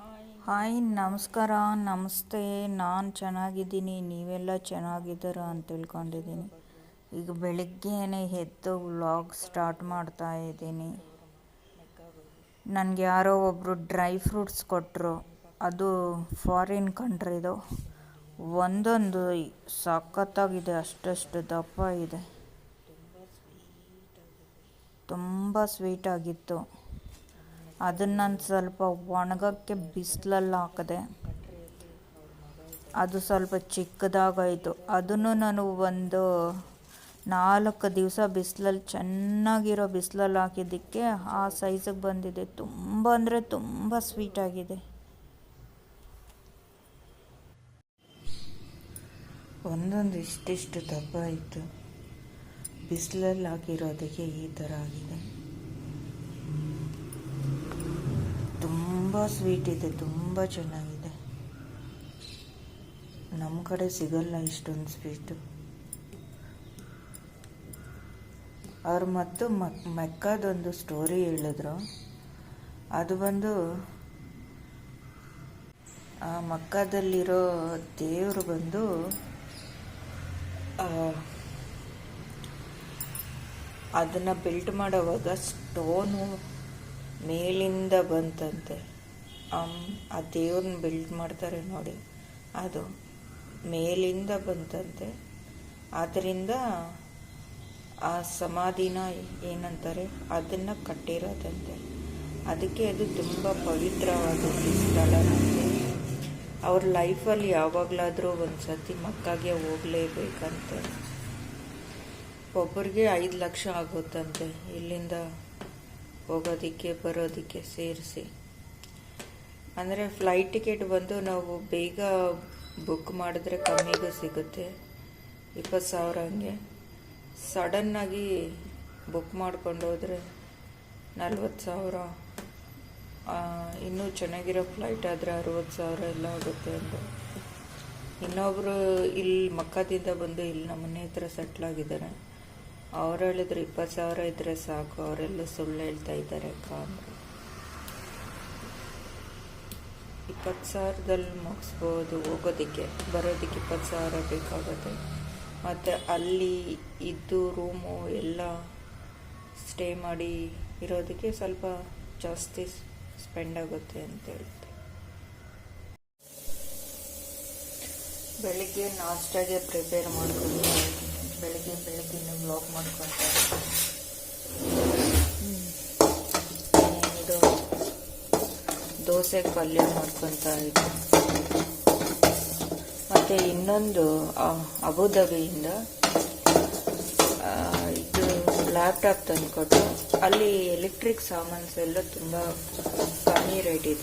Hi, ನಮಸ್ಕಾರ, ನಮಸ್ತೆ. ನಾನು ಚೆನ್ನಾಗಿದ್ದೀನಿ. ನೀವೆಲ್ಲ ಚೆನ್ನಾಗಿದ್ದೀರ ಅಂತ ತಿಳ್ಕೊಂಡಿದ್ದೀನಿ. ಈಗ ಬೆಳಗ್ಗೆನೇ ಎದ್ದು ವ್ಲಾಗ್ ಸ್ಟಾರ್ಟ್ ಮಾಡ್ತಾ ಇದ್ದೀನಿ. ನನಗೆ ಯಾರೋ ಒಬ್ಬರು ಡ್ರೈ ಫ್ರೂಟ್ಸ್ ಕೊಟ್ಟರು ಅದು ಫಾರಿನ್ ಕಂಟ್ರಿದು ಒಂದೊಂದು ಸಖತ್ತಾಗಿದೆ. ಅಷ್ಟಷ್ಟು ದಪ್ಪ ಇದೆ. ತುಂಬ ಸ್ವೀಟಾಗಿತ್ತು ಅದನ್ನು ನಾನು ಸ್ವಲ್ಪ ಒಣಗೋಕ್ಕೆ ಬಿಸಿಲಲ್ಲಿ ಹಾಕಿದೆ, ಅದು ಸ್ವಲ್ಪ ಚಿಕ್ಕದಾಗಾಯಿತು. ಅದನ್ನು ನಾನು ಒಂದು ನಾಲ್ಕು ದಿವಸ ಬಿಸಿಲಲ್ಲಿ, ಚೆನ್ನಾಗಿರೋ ಬಿಸಿಲಲ್ಲಿ ಹಾಕಿದ್ದಕ್ಕೆ ಆ ಸೈಜಿಗೆ ಬಂದಿದೆ. ತುಂಬ ಅಂದರೆ ತುಂಬ ಸ್ವೀಟಾಗಿದೆ ಒಂದೊಂದು ಇಷ್ಟಿಷ್ಟು ದಪ್ಪ ಆಯಿತು ಬಿಸಿಲಲ್ಲಿ ಹಾಕಿರೋದಕ್ಕೆ ಈ ಥರ ಆಗಿದೆ. ತುಂಬ ಸ್ವೀಟ್ ಇದೆ, ತುಂಬ ಚೆನ್ನಾಗಿದೆ. ನಮ್ಮ ಕಡೆ ಸಿಗಲ್ಲ ಇಷ್ಟೊಂದು ಸ್ವೀಟು ಅವ್ರು ಮತ್ತು ಮಕ್ ಮೆಕ್ಕದೊಂದು ಸ್ಟೋರಿ ಹೇಳಿದ್ರು. ಅದು ಬಂದು, ಆ ಮಕ್ಕದಲ್ಲಿರೋ ದೇವರು ಬಂದು ಅದನ್ನು ಬಿಲ್ಟ್ ಮಾಡೋವಾಗ ಸ್ಟೋನು ಮೇಲಿಂದ ಬಂತಂತೆ. ಆ ದೇವ್ರನ್ನ ಬಿಲ್ಡ್ ಮಾಡ್ತಾರೆ ನೋಡಿ. ಅದು ಮೇಲಿಂದ ಬಂತಂತೆ. ಆದ್ದರಿಂದ ಆ ಸಮಾಧಿನ ಏನಂತಾರೆ, ಅದನ್ನು ಕಟ್ಟಿರೋದಂತೆ. ಅದಕ್ಕೆ ಅದು ತುಂಬ ಪವಿತ್ರವಾದ ಸ್ಥಳನಂತೆ ಅವ್ರ ಲೈಫಲ್ಲಿ ಯಾವಾಗಲಾದರೂ ಒಂದು ಸತಿ ಮಕ್ಕಾಗೆ ಹೋಗಲೇಬೇಕಂತೆ. ಒಬ್ಬರಿಗೆ ಐದು ಲಕ್ಷ ಆಗುತ್ತಂತೆ ಇಲ್ಲಿಂದ ಹೋಗೋದಕ್ಕೆ, ಬರೋದಕ್ಕೆ ಸೇರಿಸಿ. ಅಂದರೆ ಫ್ಲೈಟ್ ಟಿಕೆಟ್ ಬಂದು ನಾವು ಬೇಗ ಬುಕ್ ಮಾಡಿದ್ರೆ ಕಮ್ಮಿಗೂ ಸಿಗುತ್ತೆ. ಇಪ್ಪತ್ತು ಸಾವಿರ ಹಂಗೆ. ಸಡನ್ನಾಗಿ ಬುಕ್ ಮಾಡ್ಕೊಂಡು ಹೋದರೆ ನಲ್ವತ್ತು ಸಾವಿರ. ಇನ್ನೂ ಚೆನ್ನಾಗಿರೋ ಫ್ಲೈಟ್ ಆದರೆ ಅರುವತ್ತು ಸಾವಿರ ಎಲ್ಲ ಆಗುತ್ತೆ ಅಂತ. ಇನ್ನೊಬ್ಬರು ಇಲ್ಲಿ ಮಕ್ಕದಿಂದ ಬಂದು ಇಲ್ಲಿ ನಮ್ಮ ಮನೆ ಹತ್ರ ಸೆಟ್ಲಾಗಿದ್ದಾರೆ ಅವ್ರು ಹೇಳಿದ್ರು ಇಪ್ಪತ್ತು ಸಾವಿರ ಇದ್ದರೆ ಸಾಕು, ಅವರೆಲ್ಲ ಸುಳ್ಳು ಹೇಳ್ತಾ ಇದ್ದಾರೆ ಅಕ್ಕ ಇಪ್ಪತ್ತು ಸಾವಿರದಲ್ಲಿ ಮುಗಿಸ್ಬೋದು, ಹೋಗೋದಕ್ಕೆ, ಬರೋದಕ್ಕೆ ಇಪ್ಪತ್ತು ಸಾವಿರ ಬೇಕಾಗುತ್ತೆ. ಮತ್ತು ಅಲ್ಲಿ ಇದ್ದು ರೂಮು ಎಲ್ಲ ಸ್ಟೇ ಮಾಡಿ ಇರೋದಕ್ಕೆ ಸ್ವಲ್ಪ ಜಾಸ್ತಿ ಸ್ಪೆಂಡ್ ಆಗುತ್ತೆ ಅಂತ ಹೇಳ್ತೀನಿ ಬೆಳಿಗ್ಗೆ ನಾಷ್ಟಾಗೆ ಪ್ರಿಪೇರ್ ಮಾಡ್ಕೊಂಡು, ಬೆಳಿಗ್ಗೆ ಬೆಳಿಗ್ಗೆ ಬ್ಲಾಗ್ ಮಾಡ್ಕೊತಾ ಇದು ದೋಸೆ ಪಲ್ಯ ಮಾಡ್ಕೊತ ಇದ್ದೆ. ಮತ್ತೆ ಇನ್ನೊಂದು ಅಬುದಾಬಿಯಿಂದ ಇದು ಲ್ಯಾಪ್ಟಾಪ್ ತಂದುಕೊಟ್ಟು, ಅಲ್ಲಿ ಎಲೆಕ್ಟ್ರಿಕ್ ಸಾಮಾನ್ಸ್ ಎಲ್ಲ ತುಂಬ ಕಮ್ಮಿ ರೇಟ್ ಇದೆ.